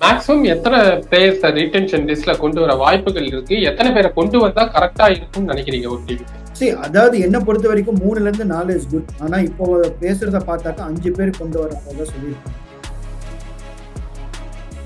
Maximum எத்தனை players retention லிஸ்ட்ல கொண்டு வர வாய்ப்புகள் இருக்கு? எத்தனை பேரை கொண்டு வந்தா கரெக்டா இருக்கும்னு நினைக்கிறீங்க ஒரு டீம் சரி அதாவது என்ன பொறுத்த வரைக்கும் மூணுல இருந்து நாலு இஸ் குட் ஆனா இப்போ பேசுறத பார்த்தாக்கா அஞ்சு பேர் கொண்டு வர போக சொல்லியிருக்காங்க.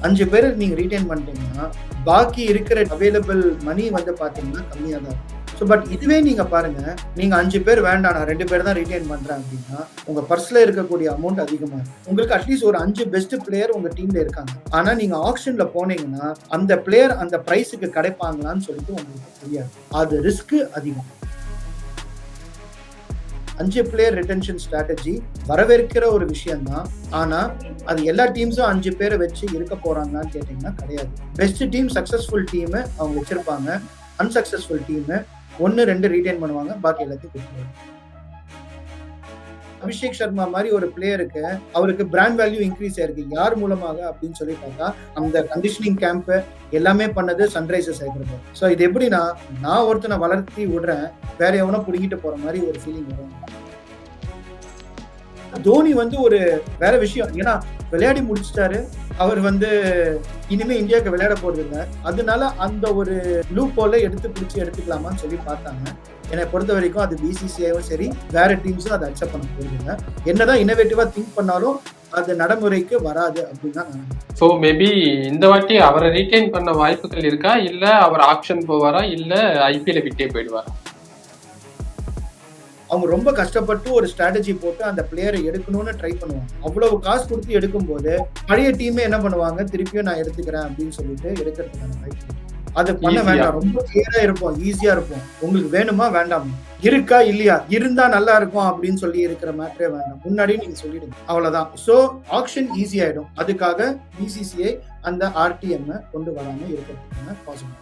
அஞ்சு பேர் நீங்க ரீட்டைன் பண்ணிட்டீங்கன்னா பாக்கி இருக்கிற அவைலபிள் மணி வந்து பாத்தீங்கன்னா கம்மியா தான் இருக்கும். ஸோ பட் இதுவே நீங்கள் பாருங்கள் நீங்கள் அஞ்சு பேர் வேண்டாம் நான் ரெண்டு பேர் தான் ரிட்டைன் பண்ணுறேன் அப்படின்னா உங்கள் பர்ஸில் இருக்கக்கூடிய அமௌண்ட் அதிகமாக இருக்கும். உங்களுக்கு அட்லீஸ்ட் ஒரு அஞ்சு பெஸ்ட் பிளேயர் உங்கள் டீமில் இருக்காங்க. ஆனால் நீங்கள் ஆக்ஷனில் போனீங்கன்னா அந்த பிளேயர் அந்த ப்ரைஸுக்கு கிடைப்பாங்களான்னு சொல்லிட்டு உங்களுக்கு தெரியாது. அது ரிஸ்க்கு அதிகம். அஞ்சு பிளேயர் ரிட்டன்ஷன் ஸ்ட்ராட்டஜி வரவேற்கிற ஒரு விஷயம்தான். ஆனால் அது எல்லா டீம்ஸும் அஞ்சு பேரை வச்சு இருக்க போறாங்கன்னு கேட்டிங்கன்னா கிடையாது. பெஸ்ட் டீம் சக்ஸஸ்ஃபுல் டீமை அவங்க வச்சிருப்பாங்க. அன்சக்சஸ்ஃபுல் டீமை ஒன்று ரெண்டு ரீடைன் பண்ணுவாங்க பாக்கி எல்லாத்தையும் கொடுத்துருவாங்க. அபிஷேக் சர்மா மாதிரி ஒரு பிளேயருக்கு அவருக்கு பிராண்ட் வேல்யூ இன்க்ரீஸ் ஆயிருக்கு. யார் மூலமாக அப்படின்னு சொல்லி பார்த்தா அந்த கண்டிஷனிங் கேம்ப் எல்லாமே பண்ணது சன்ரைசர்ஸ் ஹைதராபாத். ஸோ இது எப்படின்னா நான் ஒருத்தனை வளர்த்தி விடுறேன் வேற எவனோ பிடிக்கிட்டு போற மாதிரி ஒரு ஃபீலிங் வரும். தோனி வந்து ஒரு வேற விஷயம். ஏன்னா விளையாடி முடிச்சிட்டாரு. அவர் வந்து இனிமே இந்தியாவுக்கு விளையாட போறது இல்லை. அதனால அந்த ஒரு லூப் போல எடுத்து பிடிச்சி எடுத்துக்கலாமான்னு சொல்லி பார்த்தாங்க. என்னை பொறுத்த வரைக்கும் அது பிசிசிஐவும் சரி வேற டீம்ஸும் அதை அக்செப்ட் பண்ண போறது இல்லை. என்னதான் இன்னோவேட்டிவா திங்க் பண்ணாலும் அது நடைமுறைக்கு வராது அப்படின்னு தான் ஸோ மேபி இந்த வாட்டி அவரை ரீடைன் பண்ண வாய்ப்புகள் இருக்கா? இல்ல அவர் ஆப்ஷன் போவாரா? இல்ல ஐபிஎல் விட்டே போயிடுவாரா? அவங்க ரொம்ப கஷ்டப்பட்டு ஒரு ஸ்ட்ராட்டஜி போட்டு அந்த பிளேயரை எடுக்கணும்னு ட்ரை பண்ணுவாங்க. அவ்வளவு காசு கொடுத்து எடுக்கும்போது பழைய டீமே என்ன பண்ணுவாங்க? திருப்பியும் நான் எடுத்துக்கிறேன் அப்படின்னு சொல்லிட்டு எடுக்கிறதுக்கான வாய்ப்பு அது பண்ண. வேண்டாம். ரொம்ப கிளியரா இருப்போம். ஈஸியா இருப்போம். உங்களுக்கு வேணுமா? வேண்டாமா? இருக்கா? இல்லையா? இருந்தா நல்லா இருக்கும் அப்படின்னு சொல்லி இருக்கிற மேட்டரே வேண்டாம். முன்னாடியே நீங்க சொல்லிடுங்க. அவ்வளவுதான். சோ ஆக்ஷன் ஈஸி ஆயிடும். அதுக்காக பிசிசிஐ அந்த ஆர்டிஎம் கொண்டு வராம இருக்கிறதுக்கான பாசிபிள்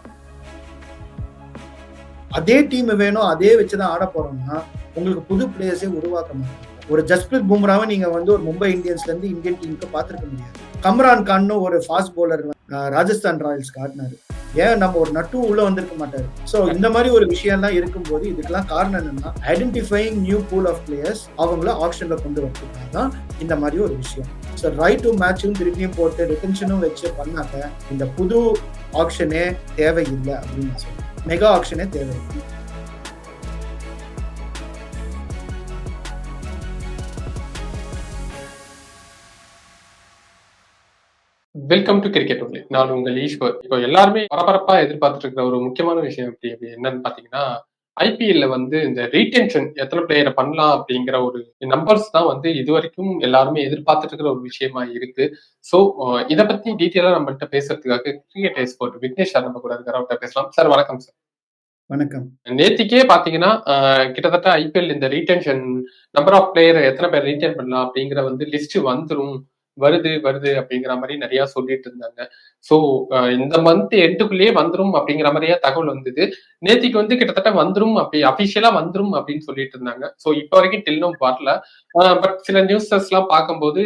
அதே டீம் வேணும். அதே வச்சுதான் ஆட போறோம்னா உங்களுக்கு புது பிளேயர்ஸே உருவாக்க முடியும். ஒரு ஜஸ்பிரித் பும்ராவை நீங்க வந்து ஒரு மும்பை இந்தியன்ஸ்ல இருந்து இந்தியன் டீமுக்கு பார்த்துருக்க முடியாது. கம்ரான் கான்னு ஒரு ஃபாஸ்ட் பவுலர் ராஜஸ்தான் ராயல்ஸ் காட்டினாரு ஏன் நம்ம ஒரு நட்டு உள்ள வந்திருக்க மாட்டாரு? சோ இந்த மாதிரி ஒரு விஷயம்லாம் இருக்கும்போது இதுக்கெல்லாம் காரணம் என்னன்னா identifying new pool of players அவங்கள ஆப்ஷன்ல கொண்டு வரதுக்காக தான் இந்த மாதிரி ஒரு விஷயம். ஸோ ரைட் டு மேட்சும் திருப்பியும் போட்டு ரிட்டன்ஷனும் வச்சு பண்ணாக்க இந்த புது ஆப்ஷனே தேவையில்லை அப்படின்னு நான் மெகா ஆப்ஷனே தேவையில்லை. வெல்கம் டு கிரிக்கெட் ஒன்லி நான் உங்கள் ஈஸ்வர். இப்போ எல்லாருமே பரபரப்பா எதிர்பார்த்துட்டு இருக்கிற ஒரு முக்கியமான விஷயம் அப்படி என்னன்னு பாத்தீங்கன்னா ஐபிஎல்ல வந்து இந்த ரீடென்ஷன் எத்தனை பிளேயரை பண்ணலாம் அப்படிங்கிற ஒரு நம்பர்ஸ் தான் வந்து இது வரைக்கும் எல்லாருமே எதிர்பார்த்துட்டு இருக்கிற ஒரு விஷயமா இருக்கு. ஸோ இதை பத்தி டீட்டெயிலா நம்மள்ட்ட பேசுறதுக்காக கிரிக்கெட் எக்ஸ்போர்ட் விக்னேஷ் சார் நம்ம கூட இருக்கிற அவர்கிட்ட பேசலாம். சார் வணக்கம் சார் வணக்கம். நேத்திக்கே பாத்தீங்கன்னா கிட்டத்தட்ட ஐபிஎல் இந்த ரீடென்ஷன் நம்பர் ஆஃப் பிளேயர் எத்தனை பேர் ரீடைன் பண்ணலாம் அப்படிங்கிற வந்து லிஸ்ட் வந்துரும். வருது வருது அப்படிங்கிற மாதிரி நிறைய சொல்லிட்டு இருந்தாங்க. ஸோ இந்த மந்த் எண்டுக்குள்ளேயே வந்துரும் அப்படிங்கிற மாதிரியா தகவல் வந்தது. நேத்திக்கு வந்து கிட்டத்தட்ட வந்துரும் அப்படி அபிஷியலா வந்துரும் அப்படின்னு சொல்லிட்டு இருந்தாங்க. ஸோ இப்போ வரைக்கும் டில்லும் வரல. பட் சில நியூஸஸ் எல்லாம் பார்க்கும்போது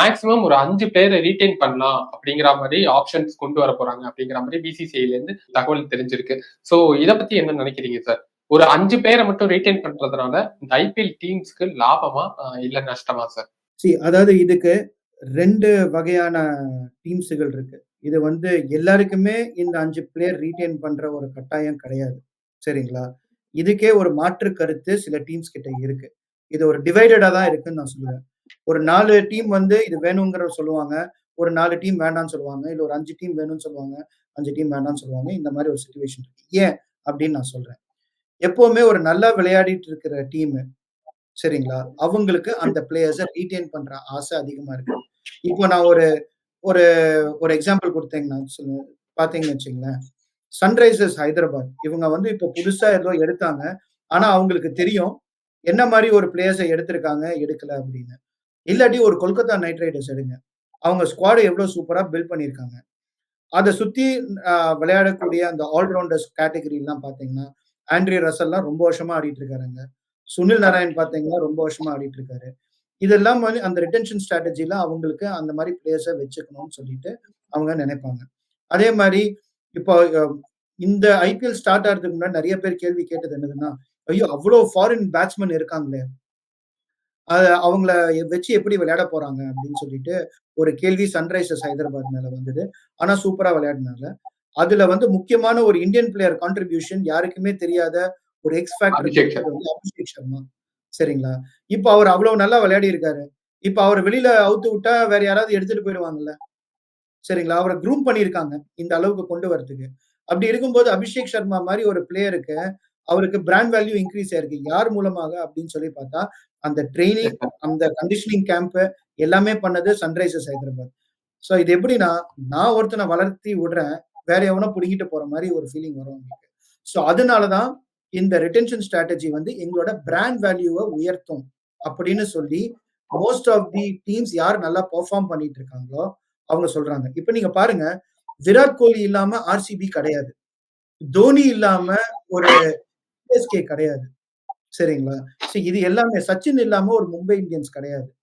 மேக்சிமம் ஒரு அஞ்சு பேரை ரீடைன் பண்ணலாம் அப்படிங்கிற மாதிரி ஆப்ஷன்ஸ் கொண்டு வர போறாங்க அப்படிங்கிற மாதிரி பிசிசிஐல இருந்து தகவல் தெரிஞ்சிருக்கு. ஸோ இதை பத்தி என்ன நினைக்கிறீங்க சார் ஒரு அஞ்சு பேரை மட்டும் ரீடைன் பண்றதுனால இந்த ஐபிஎல் டீம்ஸ்க்கு லாபமா இல்ல நஷ்டமா சார் சி அதாவது இதுக்கு ரெண்டு வகையான டீம்ஸுகள் இருக்கு. இது வந்து எல்லாருக்குமே இந்த அஞ்சு பிளேயர் ரீடைன் பண்ற ஒரு கட்டாயம் கிடையாது. சரிங்களா? இதுக்கே ஒரு மாற்று கருத்து சில டீம்ஸ் கிட்ட இருக்கு. இது ஒரு டிவைடடா தான் இருக்குன்னு நான் சொல்லுவேன். ஒரு நாலு டீம் வந்து இது வேணுங்கிற சொல்லுவாங்க. ஒரு நாலு டீம் வேண்டாம்னு சொல்லுவாங்க. இல்லை ஒரு அஞ்சு டீம் வேணும்னு சொல்லுவாங்க. அஞ்சு டீம் வேண்டாம்னு சொல்லுவாங்க. இந்த மாதிரி ஒரு சுச்சுவேஷன் இருக்கு. ஏன்? அப்படின்னு நான் சொல்றேன். எப்பவுமே ஒரு நல்லா விளையாடிட்டு இருக்கிற டீம் சரிங்களா? அவங்களுக்கு அந்த பிளேயர்ஸை ரீட்டைன் பண்ற ஆசை அதிகமா இருக்கு. இப்போ நான் ஒரு ஒரு ஒரு எக்ஸாம்பிள் கொடுத்தீங்கன்னா சொல்லு- பாத்தீங்கன்னு வச்சுங்களேன். சன்ரைசர்ஸ் ஹைதராபாத் இவங்க வந்து இப்போ புதுசா ஏதோ எடுத்தாங்க. ஆனா அவங்களுக்கு தெரியும் என்ன மாதிரி ஒரு பிளேயர்ஸை எடுத்திருக்காங்க எடுக்கல அப்படின்னு. இல்லாட்டி ஒரு கொல்கத்தா நைட் ரைடர்ஸ் எடுங்க. அவங்க ஸ்குவாடை எவ்வளோ சூப்பரா பில்ட் பண்ணியிருக்காங்க. அதை சுத்தி ஆஹ், விளையாடக்கூடிய அந்த ஆல்ரவுண்டர்ஸ் கேட்டகரிலாம் பாத்தீங்கன்னா ஆண்ட்ரி ரசல்லாம் ரொம்ப வருஷமா ஆடிட்டு இருக்காருங்க. சுனில் நாராயண் பார்த்தீங்கன்னா ரொம்ப வருஷமா ஆடிட்டு இருக்காரு. இதெல்லாம் வந்து அந்த ரிட்டன்ஷன் ஸ்ட்ராட்டஜில அவங்களுக்கு அந்த மாதிரி பிளேயர்ஸை வச்சுக்கணும்னு சொல்லிட்டு அவங்க நினைப்பாங்க அதே மாதிரி இப்போ இந்த ஐபிஎல் ஸ்டார்ட் ஆகிறதுக்கு முன்னாடி நிறைய பேர் கேள்வி கேட்டது என்னதுன்னா ஐயோ அவ்வளோ ஃபாரின் பேட்ஸ்மேன் இருக்காங்களே அவங்கள வச்சு எப்படி விளையாட போறாங்க அப்படின்னு சொல்லிட்டு ஒரு கேள்வி சன்ரைசர்ஸ் ஹைதராபாத் மேல வந்தது. ஆனா சூப்பரா விளையாடுனாங்க. அதுல வந்து முக்கியமான ஒரு இந்தியன் பிளேயர் கான்ட்ரிபியூஷன் யாருக்குமே தெரியாத ஒரு எக்ஸ் ஃபேக்டர் அபிஷேக் குடுத்தது வந்து அபிஷேக் சர்மா. சரிங்களா? இப்ப அவரு அவ்வளவு நல்லா விளையாடி இருக்காரு. இப்ப அவர வெளியில அவுத்து விட்டா வேற யாராவது எடுத்துட்டு போயிடுவாங்கல்ல. சரிங்களா? அவர க்ரூம் பண்ணியிருக்காங்க. இந்த அளவுக்கு கொண்டு வரதுக்கு. அப்படி இருக்கும்போது அபிஷேக் சர்மா மாரி ஒரு பிளேயருக்கு அவருக்கு பிராண்ட் வேல்யூ இன்கிரீஸ் ஆயிருக்கு. யார் மூலமாக அப்படின்னு சொல்லி பார்த்தா, அந்த ட்ரெய்னிங், அந்த கண்டிஷனிங் கேம்ப் எல்லாமே பண்ணது சன்ரைசர்ஸ் ஹைதராபாத். சோ இது எப்படின்னா, நான் ஒருத்தன வளர்த்தி விடுறேன். வேற எவனோ புடுங்கிட்டு போற மாரி ஒரு ஃபீலிங் வரும் அவங்களுக்கு. சோ அதனால தான் இந்த ரிட்டென்ஷன் ஸ்ட்ராட்டஜி வந்து எங்களோட பிராண்ட் வேல்யூவ உயர்த்தும். அப்படின்னு சொல்லி மோஸ்ட் ஆஃப் தி டீம்ஸ் யார் நல்லா பெர்ஃபார்ம் பண்ணிட்டு இருக்காங்களோ, அவங்க சொல்றாங்க. இப்ப நீங்க பாருங்க, விராட் கோலி இல்லாம ஆர்சிபி கிடையாது. தோனி இல்லாம ஒரு சிஎஸ்கே கிடையாது. சரிங்களா? சோ இது எல்லாமே சச்சின் இல்லாம ஒரு மும்பை இந்தியன்ஸ் கிடையாது.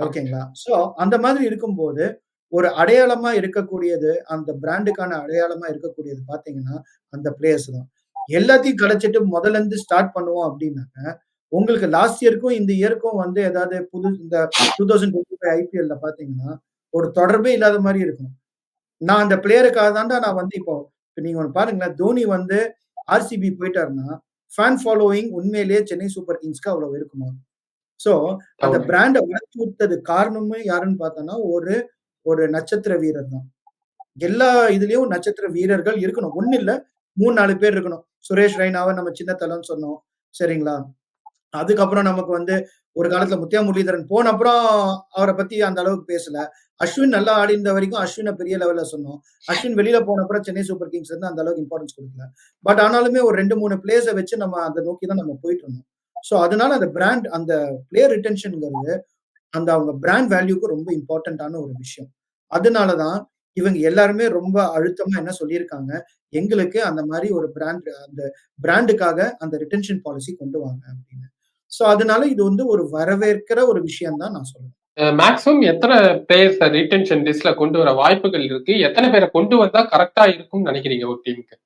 ஓகேங்களா? சோ அந்த மாதிரி இருக்கும்போது, ஒரு அடையாளமா இருக்கக்கூடியது, அந்த பிராண்டுக்கான அடையாளமா இருக்கக்கூடியது பார்த்தீங்கன்னா, அந்த பிளேயர்ஸ் தான். எல்லாத்தையும் கலைச்சுட்டு முதல்ல இருந்து ஸ்டார்ட் பண்ணுவோம் அப்படின்னாக்க, உங்களுக்கு லாஸ்ட் இயர்க்கும் இந்த இயர்க்கும் வந்து ஏதாவது புது இந்த 2025 ஐபிஎல்ல பார்த்தீங்கன்னா, ஒரு தொடர்பே இல்லாத மாரி இருக்கும். நான் அந்த பிளேயருக்காக தான்டா நான் வந்து இப்போ இப்ப நீங்க ஒண்ணு பாருங்களேன், தோனி வந்து ஆர்சிபி போயிட்டாருன்னா, ஃபேன் ஃபாலோயிங் உண்மையிலேயே சென்னை சூப்பர் கிங்ஸ்க்கு அவ்வளவு இருக்குமா? சோ அந்த. பிராண்ட வளர்த்து விட்டது காரணமே யாருன்னு பார்த்தோம்னா, ஒரு ஒரு நட்சத்திர வீரர் தான். எல்லா இதுலயும் நட்சத்திர வீரர்கள் இருக்கணும். 1 இல்ல 3, 4 பேர் இருக்கணும். சுரேஷ் ரெய்னாவை நம்ம சின்ன தலன்னு சொன்னோம். சரிங்களா? அதுக்கப்புறம் நமக்கு வந்து ஒரு காலத்துல முத்தியா முரளிதரன் போன அப்புறம் அவரை பத்தி அந்த அளவுக்கு பேசல. அஸ்வின் நல்லா ஆடியிருந்த வரைக்கும் அஸ்வினை பெரிய லெவல்ல சொன்னோம். அஸ்வின் வெளியில போன அப்புறம் சென்னை சூப்பர் கிங்ஸ் வந்து அந்த அளவுக்கு இம்பார்ட்டன்ஸ் கொடுக்கல பட் ஆனாலுமே ஒரு ரெண்டு மூணு பிளேஸை வச்சு நம்ம அதை நோக்கி தான் நம்ம போயிட்டு இருந்தோம். ஸோ அதனால அந்த பிராண்ட் அந்த பிளேயர் ரிட்டன்ஷனுங்கிறது அந்த அவங்க பிராண்ட் வேல்யூக்கு ரொம்ப இம்பார்ட்டன்ட்டான ஒரு விஷயம். அதனால தான் இவங்க எல்லாருமே ரொம்ப அழுத்தமா என்ன சொல்லியிருக்காங்க, எங்களுக்கு அந்த மாரி ஒரு பிராண்ட் அந்த பிராண்டுக்காக அந்த ரிட்டென்ஷன் பாலிசி கொண்டு வாங்க அப்படின்னு. சோ அதனால இது வந்து ஒரு வரவேற்கிற ஒரு விஷயம் தான் நான் சொல்லுவேன். அ மேக்ஸிமம் எத்தன பிளேயர்ஸ ரிட்டென்ஷன் லிஸ்ட்ல கொண்டு வர வாய்ப்புகள் இருக்கு? எத்தன பேர கொண்டு வந்தா கரெக்ட்டா இருக்கும்னு நினைக்கிறீங்க ஒரு டீமுக்கு?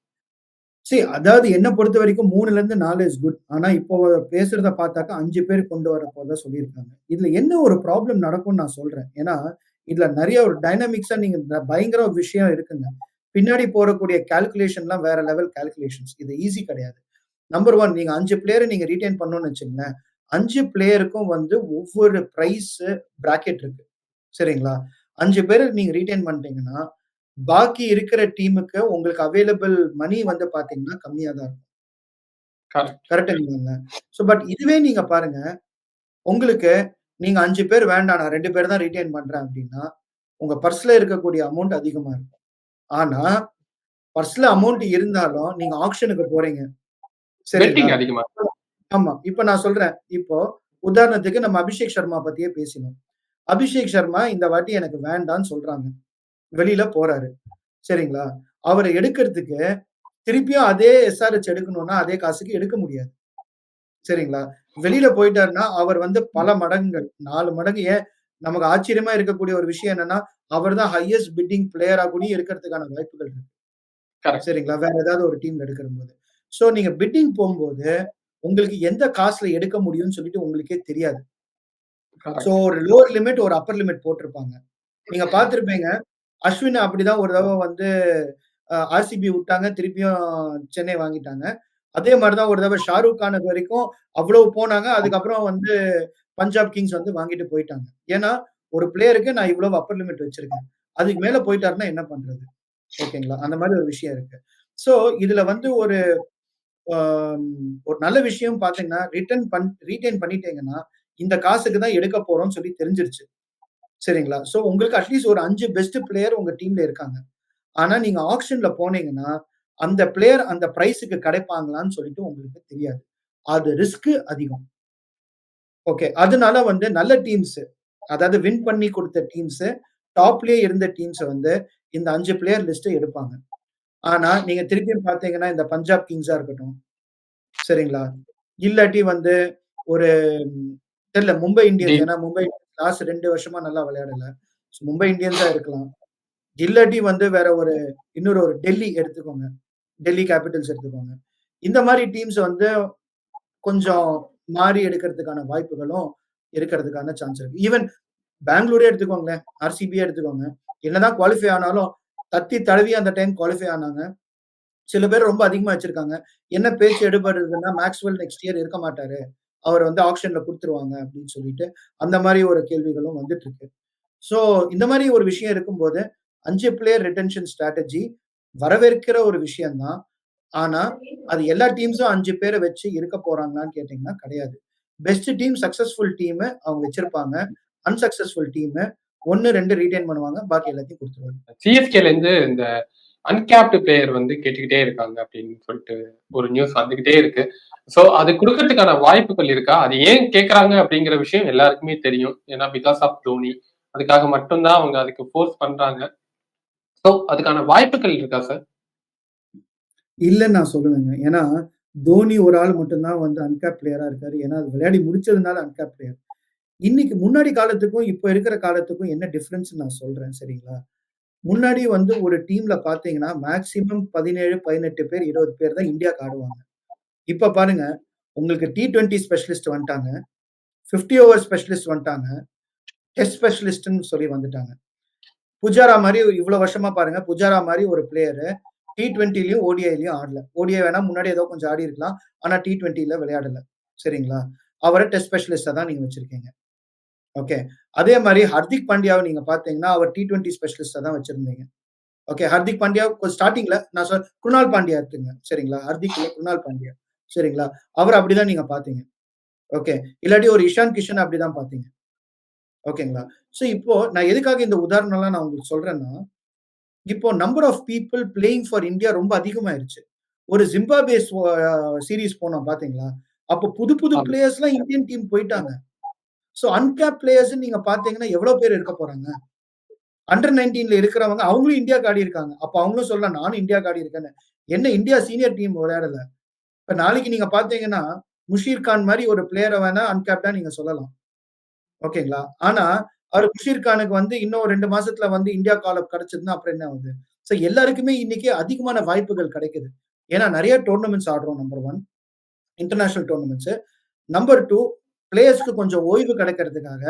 சி அதாவது என்ன பொறுத்தவரைக்கும் 3லருந்து 4 இஸ் குட். ஆனா இப்போ பேசுறத பார்த்தாக்கா 5 பேர் கொண்டு வர போறதா சொல்லியிருக்காங்க. இதுல என்ன ஒரு ப்ராப்ளம் நடக்கும்னு நான் சொல்றேன். ஏன்னா, இதுல நெறைய ஒரு டைனமிக்ஸா நீங்க பயங்கர விஷயம் இருக்குங்க. பின்னாடி போடக்கூடிய கால்குலேஷன்லாம் வேற லெவல் கால்குலேஷன்ஸ். இது ஈஸி கிடையாது. நம்பர் 1 நீங்க 5 பிளேயர நீங்க ரிட்டெயின் பண்ணணும்னு வச்சுக்கங்களேன். 5 பிளேயருக்கும் வந்து ஒவ்வொரு பிரைஸ் பிராக்கெட் இருக்கு. சரிங்களா? 5 பேர நீங்க ரிட்டெயின் பண்ணிட்டீங்கன்னா, பாக்கி இருக்கிற டீமுக்கு உங்களுக்கு அவைலபிள் மனி வந்து பார்த்தீங்கன்னா, கம்மியா தான் இருக்கும். கரெக்ட். கரெக்ட்டுங்களாங்க. சோ பட் இதுவே நீங்க பாருங்க, உங்களுக்கு நீங்க 5 பேர் வேண்டாம் நான் 2 பேர் தான் ரிட்டெயின் பண்றேன் அப்டின்னா, உங்க பர்ஸ்ல இருக்கக்கூடிய அமௌண்ட் அதிகமா இருக்கும். ஆனா, பர்ஸ்ல அமௌண்ட் இருந்தாலும் நீங்க ஆக்ஷனுக்கு போறீங்க. இருக்கும். ஆமா. இப்ப நான் சொல்றேன். இப்போ உதாரணத்துக்கு நம்ம அபிஷேக் சர்மா பத்தியே பேசினோம். அபிஷேக் சர்மா இந்த வாட்டி எனக்கு வேண்டான்னு சொல்றாங்க. வெளியில போறாரு. சரிங்களா? அவர எடுக்கறதுக்கு திருப்பியும் அதே எஸ்ஆர்எச் எடுக்கணும்னா, அதே காசுக்கு எடுக்க முடியாது. சரிங்களா? வெளியில போயிட்டாருன்னா, அவர் வந்து பல மடங்குகள் 4 மடங்கு ஏன் நமக்கு ஆச்சரியமா இருக்கக்கூடிய ஒரு விஷயம் என்னன்னா, அவர் தான் ஹையஸ்ட் பிட்டிங் பிளேயரா கூடயும் இருக்கிறதுக்கான வாய்ப்புகள் இருக்கு. சரிங்களா? வேற ஏதாவது ஒரு டீம்ல எடுக்கும்போது. சோ நீங்க பிட்டிங் போம்போது, உங்களுக்கு எந்த காசுல எடுக்க முடியும்னு சொல்லிட்டு உங்களுக்கே தெரியாது. கரெக்ட். ஒரு லோவர் லிமிட், ஒரு அப்பர் லிமிட் போட்டிருப்பாங்க. நீங்க பார்த்திருப்பீங்க. அஸ்வின் அப்படிதான் ஒரு தடவ வந்து ஆர்சிபி விட்டாங்க. திருப்பியும் சென்னை வாங்கிட்டாங்க. அதே மாதிரிதான் தான் ஒரு தடவை ஷாருக் கான் வரைக்கும் அவ்வளவு போனாங்க. அதுக்கப்புறம் வந்து பஞ்சாப் கிங்ஸ் வந்து வாங்கிட்டு போயிட்டாங்க. ஏன்னா, ஒரு பிளேயருக்கு நான் இவ்வளவு அப்பர் லிமிட் வச்சிருக்கேன். அதுக்கு மேல போயிட்டாருன்னா என்ன பண்றது? ஓகேங்களா? அந்த மாதிரி ஒரு விஷயம் இருக்கு. ஸோ இதுல வந்து ஒரு ஒரு நல்ல விஷயம் பார்த்தீங்கன்னா, ரிட்டர்ன் பண் ரீட்டைன் பண்ணிட்டீங்கன்னா, இந்த காசுக்கு தான் எடுக்க போறோம்னு சொல்லி தெரிஞ்சிருச்சு. சரிங்களா? ஸோ உங்களுக்கு அட்லீஸ்ட் ஒரு அஞ்சு பெஸ்ட் பிளேயர் உங்க டீம்ல இருக்காங்க. ஆனா நீங்க ஆக்ஷன்ல போனீங்கன்னா, அந்த பிளேயர் அந்த பிரைஸ்க்கு கிடைப்பாங்களான்னு சொல்லிட்டு உங்களுக்கு தெரியாது. அது ரிஸ்க் அதிகம். ஓகே. அதனால வந்து நல்ல டீம்ஸ் அதாவது வின் பண்ணி குடுத்த டீம்ஸ், டாப்லயே இருந்த டீம்ஸ வந்து இந்த 5 பிளேயர் லிஸ்ட்ட எடுப்பாங்க. ஆனா நீங்க திருப்பியும் பார்த்தீங்கன்னா, இந்த பஞ்சாப் கிங்ஸா இருக்கட்டும். சரிங்களா? இல்லாட்டி வந்து ஒரு தெரியல மும்பை இந்தியன்ஸ் ஏன்னா மும்பை லாஸ்ட் 2 வருஷமா நல்லா விளையாடல. மும்பை இந்தியன்ஸா இருக்கலாம். இல்லாட்டி வந்து வேற ஒரு இன்னொரு ஒரு டெல்லி எடுத்துக்கோங்க. டெல்லி கேப்பிட்டல்ஸ் எடுத்துக்கோங்க. இந்த மாதிரி டீம்ஸ் வந்து கொஞ்சம் மாறி எடுக்கிறதுக்கான வாய்ப்புகளும் இருக்கிறதுக்கான சான்ஸ் இருக்கு. ஈவன் பெங்களூரே எடுத்துக்கோங்களேன். ஆர்சிபியே எடுத்துக்கோங்க. என்னதான் குவாலிஃபை ஆனாலும் தத்தி தடவி அந்த டைம் குவாலிஃபை ஆனாங்க. சில பேர் ரொம்ப அதிகமா வச்சிருக்காங்க. என்ன பேச்சு எடுபடுறதுன்னா, மேக்ஸ்வெல் நெக்ஸ்ட் இயர் இருக்க மாட்டாரு. அவர் வந்து ஆக்ஷன்ல கொடுத்துருவாங்க அப்படின்னு சொல்லிட்டு, அந்த மாதிரி ஒரு கேள்விகளும் வந்துட்டு இருக்கு. ஸோ இந்த மாதிரி ஒரு விஷயம் இருக்கும்போது, அஞ்சு பிளேயர் ரிட்டென்ஷன் ஸ்ட்ராட்டஜி வரவேற்கிற ஒரு விஷயம் தான். ஆனா, அது எல்லா டீம்ஸும் அஞ்சு பேரை வச்சு இருக்க போறாங்களான்னு கேட்டீங்கன்னா கிடையாது. பெஸ்ட் டீம், சக்சஸ்ஃபுல் டீம் அவங்க வச்சிருப்பாங்க. அன்சக்சஸ்ஃபுல் டீம் ஒன்னு ரெண்டு ரீடைன் பண்ணுவாங்க. பாக்கி எல்லாத்தையும் கொடுத்துருவாங்க சிஎஸ்கேல இருந்து இந்த அன்கேப்டு பிளேயர் வந்து கேட்டுக்கிட்டே இருக்காங்க அப்படின்னு சொல்லிட்டு ஒரு நியூஸ் வந்துகிட்டே இருக்கு. சோ அது கொடுக்கறதுக்கான வாய்ப்புகள் இருக்கா? அது ஏன் கேட்கறாங்க அப்படிங்கிற விஷயம் எல்லாருக்குமே தெரியும். ஏன்னா பிகாஸ் ஆஃப் தோனி. அதுக்காக மட்டும்தான் அவங்க அதுக்கு ஃபோர்ஸ் பண்றாங்க. ஸோ அதுக்கான வாய்ப்புகள் இருக்கா சார்? இல்லைன்னு நான் சொல்லுவேங்க. ஏன்னா, தோனி ஒரு ஆள் மட்டும்தான் வந்து அன்கேப் பிளேயரா இருக்காரு. ஏன்னா, அது விளையாடி முடிச்சதுனால அன்கேப் பிளேயர். இன்னைக்கு முன்னாடி காலத்துக்கும், இப்போ இருக்கிற காலத்துக்கும் என்ன டிஃப்ரென்ஸ் நான் சொல்றேன். சரிங்களா? முன்னாடி வந்து ஒரு டீம்ல பார்த்தீங்கன்னா, மேக்சிமம் பதினேழு பதினெட்டு பேர், 20 பேர் தான் இந்தியாக்கு ஆடுவாங்க. இப்ப பாருங்க, உங்களுக்கு டி20 ஸ்பெஷலிஸ்ட் வந்துட்டாங்க. 50 ஓவர் ஸ்பெஷலிஸ்ட் வந்துட்டாங்க. டெஸ்ட் ஸ்பெஷலிஸ்ட்னு சொல்லி வந்துட்டாங்க. புஜாரா மாதிரி இவ்வளோ வருஷமா பாருங்க, புஜாரா மாதிரி ஒரு பிளேயரு டி20லயும், ஓடிஐலயும் ஆடல. ஓடிஐ வேணா முன்னாடி ஏதோ கொஞ்சம் ஆடி இருக்கலாம் ஆனா டி20ல விளையாடல. சரிங்களா? அவரை டெஸ்ட் ஸ்பெஷலிஸ்டா தான் நீங்க வச்சிருக்கீங்க. ஓகே. அதே மாதிரி ஹர்திக் பாண்டியாவை நீங்க பார்த்தீங்கன்னா, அவர் டி20 ஸ்பெஷலிஸ்டா தான் வச்சிருந்தீங்க. ஓகே. ஹர்திக் பாண்டியா ஸ்டார்டிங்ல நான் சொல் குருணால் பாண்டியா எடுத்துங்க. சரிங்களா? ஹர்திக் குருணால் பாண்டியா. சரிங்களா? அவர் அப்படிதான் நீங்க பார்த்தீங்க. ஓகே. இல்லாட்டி ஒரு இஷான் கிஷன் அப்படிதான் பார்த்தீங்க. ஓகேங்களா? சோ இப்போ நான் எதுக்காக இந்த உதாரணம்லாம் நான் உங்களுக்கு சொல்றேன்னா, இப்போ number of people playing for India ரொம்ப அதிகமாயிருச்சு. ஒரு ஜிம்பாப்வே ஸ்வ சீரிஸ் போனோம் பார்த்தீங்களா? அப்போ புது புது. பிளேயர்ஸ்லாம் இந்தியன் டீம் போயிட்டாங்க. சோ அன்கேப் பிளேயர்ஸ்ன்னு நீங்க பார்த்தீங்கன்னா, எவ்வளோ பேர் இருக்க போறாங்க? அண்டர் 19ல இருக்கிறவங்க அவங்களும் இந்தியாக்கு ஆடியிருக்காங்க. அப்ப அவங்களும் சொல்லலாம், நானும் இந்தியாக்கு ஆடியிருக்கேன்னு. என்ன இந்தியா சீனியர் டீம் விளையாடல. இப்ப நாளைக்கு நீங்க பார்த்தீங்கன்னா, முஷீர் கான் மாரி ஒரு பிளேயர வேணா அன்கேப்டா நீங்க சொல்லலாம். ஓகேங்களா? ஆனா, அவரு முஷீர் கானுக்கு வந்து இன்னும் 2 மாசத்துல வந்து இந்தியா கால் அப் கிடைச்சதுன்னா அப்புறம் என்ன ஆகுது? சோ எல்லாருக்குமே இன்னைக்கு அதிகமான வாய்ப்புகள் கிடைக்குது. ஏன்னா நெறைய டோர்னமெண்ட்ஸ் ஆடுறோம் நம்பர் 1. International tournaments. நம்பர் 2 பிளேயர்ஸ்க்கு கொஞ்சம் ஓய்வு கிடைக்கிறதுக்காக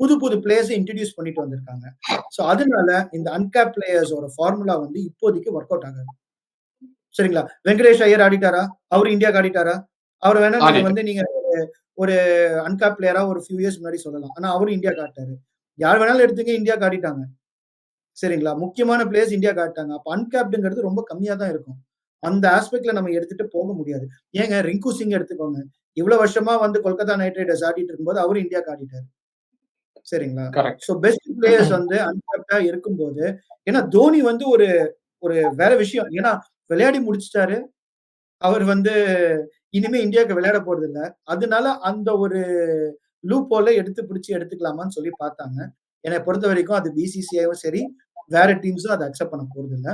புது புது பிளேயர்ஸ இன்ட்ரோடியூஸ் பண்ணிட்டு வந்திருக்காங்க. சோ அதனால இந்த அன்கேப் பிளேயர்ஸோட ஃபார்முலா வந்து இப்போதைக்கு வொர்க் அவுட் ஆகாது. சரிங்களா? வெங்கடேஷ் ஐயர் ஆடிட்டாரா? அவரு இந்தியாக்கு ஆடிட்டாரா? அவர வேணா நீங்க. வந்து நீங்க ஒரு அன்கேப் பிளேயரா ஒரு ஃபியூ இயர்ஸ் முன்னாடி சொல்லலாம். ஆனா அவரும் இந்தியாக்கு ஆடிட்டாரு. யார் வேணாலும் எடுத்துங்க இந்தியாக்கு ஆடிட்டாங்க. சரிங்களா? முக்கியமான பிளேயர்ஸ் இந்தியாக்கு ஆடிட்டாங்க. அப்ப அன்கேப்டுங்கிறது ரொம்ப கம்மியா தான் இருக்கும். அந்த ஆஸ்பெக்ட்ல நம்ம எடுத்துட்டு போக முடியாது. ஏங்க ரிங்கு சிங் எடுத்துக்கோங்க. இவ்வளோ வருஷமா வந்து கொல்கத்தா நைட் ரைடர்ஸ் ஆடிட்டு இருக்கும்போது அவரும் இந்தியாக்கு ஆடிட்டாரு. சரிங்களா? சோ பெஸ்ட் பிளேயர்ஸ் வந்து அன்கேப்டா இருக்கும்போது ஏன்னா தோனி வந்து ஒரு ஒரு வேற விஷயம். ஏன்னா விளையாடி முடிச்சுட்டாரு. அவர் வந்து இனிமே இந்தியாக்கு விளையாட போறதில்ல. அதனால அந்த ஒரு லூப் ஹோல எடுத்து பிடிச்சு எடுத்துக்கலாமான்னு சொல்லி பார்த்தாங்க. என்னை பொறுத்தவரைக்கும் அது பிசிசிஐயும் சரி, வேற டீம்ஸும் அத அக்செப்ட் பண்ண போறதில்ல.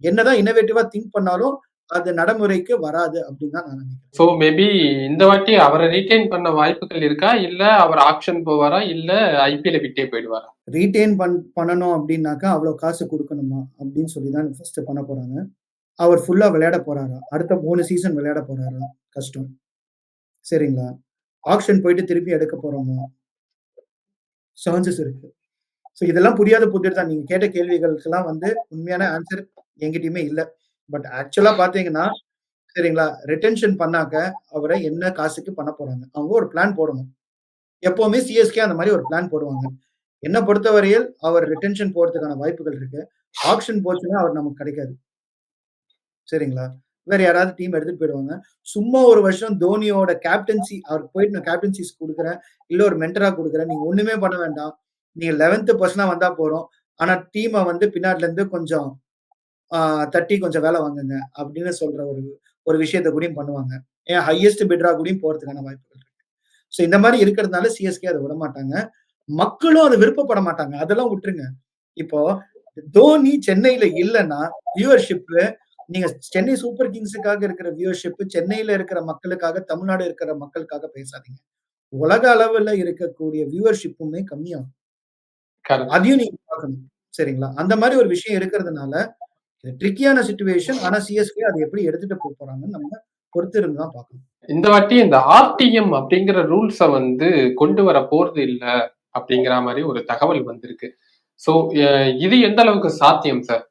என்னதான் இன்னோவேட்டிவா திங்க் பண்ணாலும், அது நடைமுறைக்கு வராது அப்படின்னு தான் நான் நினைக்கிறேன். சோ மேபி இந்த வாட்டி அவர ரீடெயின் பண்ண வாய்ப்புகள் இருக்கா? இல்ல அவர் ஆக்ஷன் போவாரா? இல்ல ஐபிஎல்ல விட்டே போயிடுவாரா? ரீடெயின் பண் பண்ணணும் அப்படின்னாக்கா, அவ்வளோ காசு குடுக்கணுமா? அப்படின்னு சொல்லி தான் ஃபர்ஸ்ட் பண்ண போறாங்க. அவர் ஃபுல்லா விளையாட போறாரா? அடுத்த மூணு சீசன் விளையாட போறாரா? கஷ்டம். சரிங்களா? ஆக்ஷன் போயிட்டு திருப்பி எடுக்க போறோமா? சான்சஸ் இருக்கு. ஸோ இதெல்லாம் புரியாத புதிர் தான். நீங்க கேட்ட கேள்விகளுக்கெல்லாம் வந்து உண்மையான ஆன்சர் எங்கிட்டயுமே இல்லை பட் ஆக்சுவலா பார்த்தீங்கன்னா, சரிங்களா? ரிட்டென்ஷன் பண்ணாக்க அவரை என்ன காசுக்கு பண்ண போறாங்க? அவங்க ஒரு பிளான் போடணும். எப்பவுமே சிஎஸ்கே அந்த மாதிரி ஒரு பிளான் போடுவாங்க. என்ன பொறுத்தவரையில் அவர் ரிட்டென்ஷன் போறதுக்கான வாய்ப்புகள் இருக்கு. ஆக்ஷன் போச்சுன்னா அவர் நமக்கு கிடைக்காது. சரிங்களா? வேற யாராவது டீம் எடுத்துட்டு போயிடுவாங்க. சும்மா ஒரு வருஷம் தோனியோட கேப்டன்சி அவருக்கு போயிட்டு நான் கேப்டன்சிஸ் கொடுக்குறேன் இல்ல ஒரு மென்டரா கொடுக்குறேன் நீங்க ஒண்ணுமே பண்ண வேண்டாம். நீங்க லெவன்த் பர்சனா வந்தா போதும். ஆனா டீமை வந்து பின்னாடில இருந்து கொஞ்சம் தட்டி கொஞ்சம் வேலை வாங்குங்க. அப்படின்னு சொல்ற ஒரு ஒரு விஷயத்த கூடயும் பண்ணுவாங்க. ஏன் ஹையஸ்ட் பிட்ரா கூடயும் போறதுக்கான வாய்ப்புகள் இருக்கு. ஸோ இந்த மாதிரி இருக்கிறதுனால சிஎஸ்கே அதை விட மாட்டாங்க மக்களும் அதை விருப்பப்பட மாட்டாங்க. அதெல்லாம் விட்டுருங்க. இப்போ தோனி சென்னையில இல்லைன்னா வியூவர்ஷிப்பு நீங்க சென்னை சூப்பர் கிங்ஸுக்காக இருக்கிற வியூவர்ஷிப் சென்னையில இருக்கிற மக்களுக்காக, தமிழ்நாடு இருக்கிற மக்களுக்காக பேசாதீங்க. உலக அளவுல இருக்கக்கூடிய வியூவர்ஷிப்புமே கம்மியாகும். அதையும் நீங்க பார்க்கணும். சரிங்களா? அந்த மாரி ஒரு விஷயம் இருக்கிறதுனால, இது ட்ரிக்கியான சிச்சுவேஷன். ஆனா சிஎஸ்கே அத எப்படி எடுத்துட்டு போறாங்கன்னு நம்ம பொறுத்து இருந்து தான் பார்க்கணும். இந்த வாட்டி இந்த ஆர்டிஎம் அப்படிங்கிற ரூல்ஸ வந்து கொண்டு வர போறது இல்ல அப்படிங்கிற மாதிரி ஒரு தகவல் வந்திருக்கு சோ இது எந்த அளவுக்கு சாத்தியம் சார்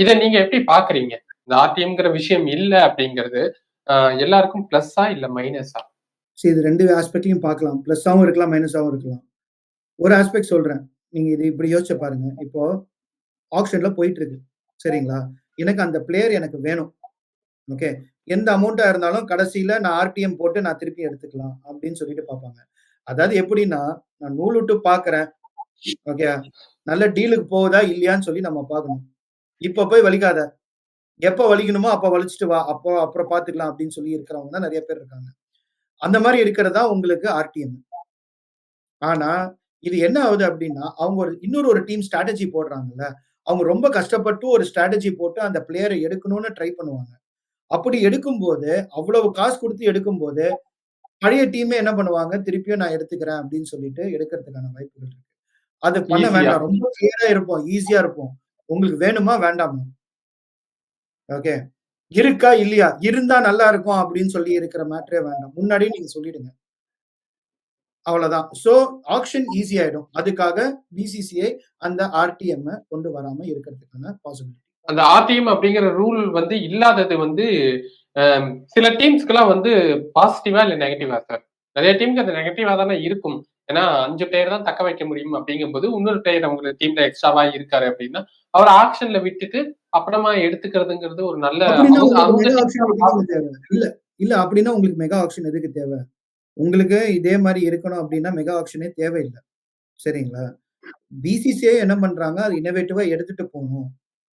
இதை நீங்க எப்படி பாக்குறீங்க? இந்த ஆர்டிஎம்ங்கிற விஷயம் இல்லை அப்படிங்கிறது எல்லாருக்கும் பிளஸ்ஸா இல்ல மைனஸா? சரி இது ரெண்டு ஆஸ்பெக்ட்லையும் பார்க்கலாம் ப்ளஸ்ஸாகவும் இருக்கலாம் மைனஸாகவும் இருக்கலாம். ஒரு ஆஸ்பெக்ட் சொல்றேன். நீங்க இது இப்படி யோசிச்சு பாருங்க. இப்போ ஆப்ஷன்ல போயிட்டு இருக்கு சரிங்களா? எனக்கு அந்த பிளேயர் எனக்கு வேணும். ஓகே எந்த அமௌண்ட்டா இருந்தாலும் கடைசியில நான் ஆர்டிஎம் போட்டு நான் திருப்பி எடுத்துக்கலாம் அப்படின்னு சொல்லிட்டு பார்ப்பாங்க. அதாவது எப்படின்னா நான் நூலுட்டு பார்க்குறேன் பாக்குறேன். ஓகே நல்ல டீலுக்கு போகுதா இல்லையான்னு சொல்லி நம்ம பார்க்கணும். இப்ப போய் வலிக்காத. எப்ப வலிக்கணுமோ அப்ப வலிச்சுட்டு வா. அப்போ அப்புறம் பாத்துக்கலாம் அப்படின்னு சொல்லி இருக்கிறவங்க தான் நிறைய பேர் இருக்காங்க. அந்த மாதிரி இருக்கிறதா உங்களுக்கு ஆர்டிஎம் ஆனா இது என்ன ஆகுது அப்படின்னா அவங்க ஒரு இன்னொரு ஒரு டீம் ஸ்ட்ராட்டஜி போடுறாங்கல்ல. அவங்க ரொம்ப கஷ்டப்பட்டு ஒரு ஸ்ட்ராட்டஜி போட்டு அந்த பிளேயரை எடுக்கணும்னு ட்ரை பண்ணுவாங்க. அப்படி எடுக்கும்போது அவ்வளவு காசு கொடுத்து எடுக்கும்போது பழைய டீமே என்ன பண்ணுவாங்க? திருப்பியும் நான் எடுத்துக்கிறேன் அப்படின்னு சொல்லிட்டு எடுக்கிறதுக்கான வாய்ப்புகள் இருக்கு. அது பண்ண. வேண்டாம். ரொம்ப கிளியரா இருப்போம். ஈஸியா இருப்போம். உங்களுக்கு வேணுமா வேண்டாமா? ஓகே இருக்கா இல்லையா? இருந்தா நல்லா இருக்கும் அப்படின்னு சொல்லி இருக்கிற மேட்ரே வேண்டாம். முன்னாடியே நீங்க சொல்லிடுங்க. அவ்வளவுதான். சோ ஆக்ஷன் ஈஸி ஆயிடும். அதுக்காக பிசிசிஐ அந்த ஆர்டிஎம் கொண்டு வராம இருக்கிறதுக்கான பாசிபிலிட்டி அந்த ஆர்டிஎம் அப்படிங்கிற ரூல் வந்து இல்லாதது வந்து சில டீம்ஸ்க்குலாம் வந்து பாசிட்டிவா இல்ல நெகட்டிவா சார் நிறைய டீமுக்கு அது நெகட்டிவா தானே இருக்கும். ஏன்னா அஞ்சு பிளேயர் தான் தக்க வைக்க முடியும் அப்படிங்கும்போது இன்னொரு பிளேயர் அவங்க டீம்ல எக்ஸ்ட்ராவா இருக்காரு அப்படின்னா அவர் ஆக்ஷன்ல விட்டுட்டு அப்புறமா எடுத்துக்கிறதுங்கிறது ஒரு நல்ல இல்ல இல்ல அப்படின்னா உங்களுக்கு மெகா ஆக்ஷன் எதுக்கு தேவை? உங்களுக்கு இதே மாதிரி இருக்கணும் அப்படின்னா மெகா ஆக்ஷனே தேவையில்லை. சரிங்களா? பிசிசிஐ என்ன பண்றாங்க? அது இன்னோவேட்டிவா எடுத்துட்டு போகணும்.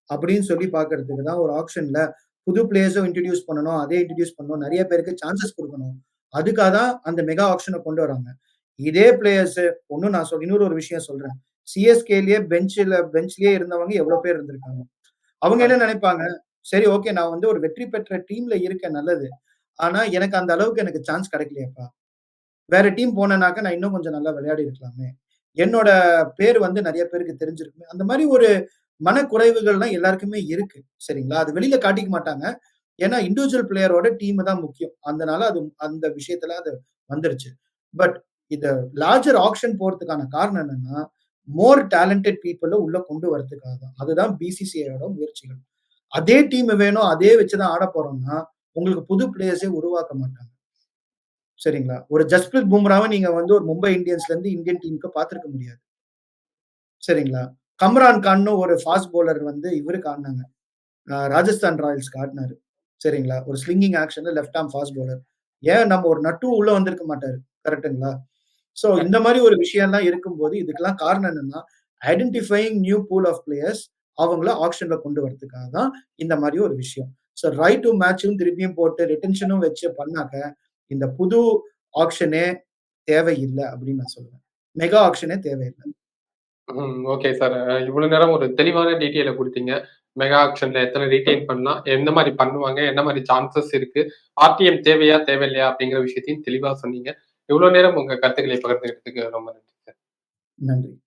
அப்படின்னு சொல்லி பாக்குறதுக்கு தான் ஒரு ஆக்ஷன்ல புது பிளேயர்ஸும் இன்ட்ரடியூஸ் பண்ணணும் அதே இன்ட்ரடியூஸ் பண்ணணும். நிறைய பேருக்கு சான்சஸ் கொடுக்கணும். அதுக்காக தான் அந்த மெகா ஆப்ஷனை கொண்டு வராங்க. இதே பிளேயர்ஸ் ஒன்னும் நான் சொல் இன்னொரு ஒரு விஷயம் சொல்றேன். சிஎஸ்கேலயே பெஞ்சில் பெஞ்ச்லயே இருந்தவங்க எவ்வளவு பேர் இருந்திருக்காங்க? அவங்க என்ன நினைப்பாங்க? சரி ஓகே நான் வந்து ஒரு வெற்றி பெற்ற டீம்ல இருக்கேன் நல்லது. ஆனா எனக்கு அந்த அளவுக்கு எனக்கு சான்ஸ் கிடைக்கலையப்பா. வேற டீம் போனேனாக்க நான் இன்னும் கொஞ்சம் நல்லா விளையாடி இருக்கலாமே. என்னோட பேர் வந்து நிறைய பேருக்கு தெரிஞ்சிருக்குமே. அந்த மாதிரி ஒரு மனக்குறைவுகள்லாம் எல்லாருக்குமே இருக்கு. சரிங்களா? அது வெளியில காட்டிக்க மாட்டாங்க. ஏன்னா இண்டிவிஜுவல் பிளேயரோட டீம் தான் முக்கியம். அதனால அது அந்த விஷயத்துல அது வந்துருச்சு. பட் இந்த லார்ஜர் ஆக்ஷன் போறதுக்கான காரணம் என்னன்னா மோர் டேலண்டட் பீப்புள உள்ள கொண்டு வரதுக்காக தான். அதுதான் பிசிசிஐயோட முயற்சிகள். அதே டீம் வேணும் அதே வச்சுதான் ஆட போறோம்னா உங்களுக்கு புது பிளேயர்ஸே உருவாக்க மாட்டாங்க. சரிங்களா? ஒரு ஜஸ்பிரித் பும்ராவை நீங்க வந்து ஒரு மும்பை இந்தியன்ஸ்ல இருந்து இந்தியன் டீமுக்கு பார்த்துருக்க முடியாது. சரிங்களா? கம்ரான் கான்னு ஒரு ஃபாஸ்ட் பவுலர் வந்து இவருக்கு ஆடினாங்க ராஜஸ்தான் ராயல்ஸ்க்கு ஆடினாரு சரிங்களா? ஒரு slinging action left arm fast bowler ஏன் நம்ம ஒரு நட்டு உள்ள வந்திருக்க மாட்டாரு? கரெக்ட்டுங்களா? சோ இந்த மாதிரி ஒரு விஷயம்லாம் இருக்கும்போது இதுக்கெல்லாம் காரணம் என்னன்னா identifying new pool of players அவங்கள ஆக்ஷன்ல கொண்டு வரதுக்காக தான் இந்த மாதிரி ஒரு விஷயம். ஸோ ரைட் டு மேட்சும் திருப்பியும் போட்டு ரிட்டன்ஷனும் வச்சு பண்ணாக்க இந்த புது ஆக்ஷனே தேவையில்லை அப்படின்னு நான் சொல்லுவேன். மெகா ஆக்ஷனே தேவையில்லை. ஓகே சார் இவ்வளவு நேரம் ஒரு தெளிவான டீட்டெயில கொடுத்தீங்க. மெகா ஆப்ஷன்ல எத்தனை ரீட்டைன் பண்ணலாம் எந்த மாதிரி பண்ணுவாங்க என்ன மாதிரி சான்சஸ் இருக்கு ஆர்டிஎம் தேவையா தேவையில்லையா அப்படிங்கிற விஷயத்தையும் தெளிவா சொன்னீங்க. இவ்வளவு நேரம் உங்க கருத்துக்களை பகிர்ந்துக்கிறதுக்கு ரொம்ப நன்றி சார் நன்றி.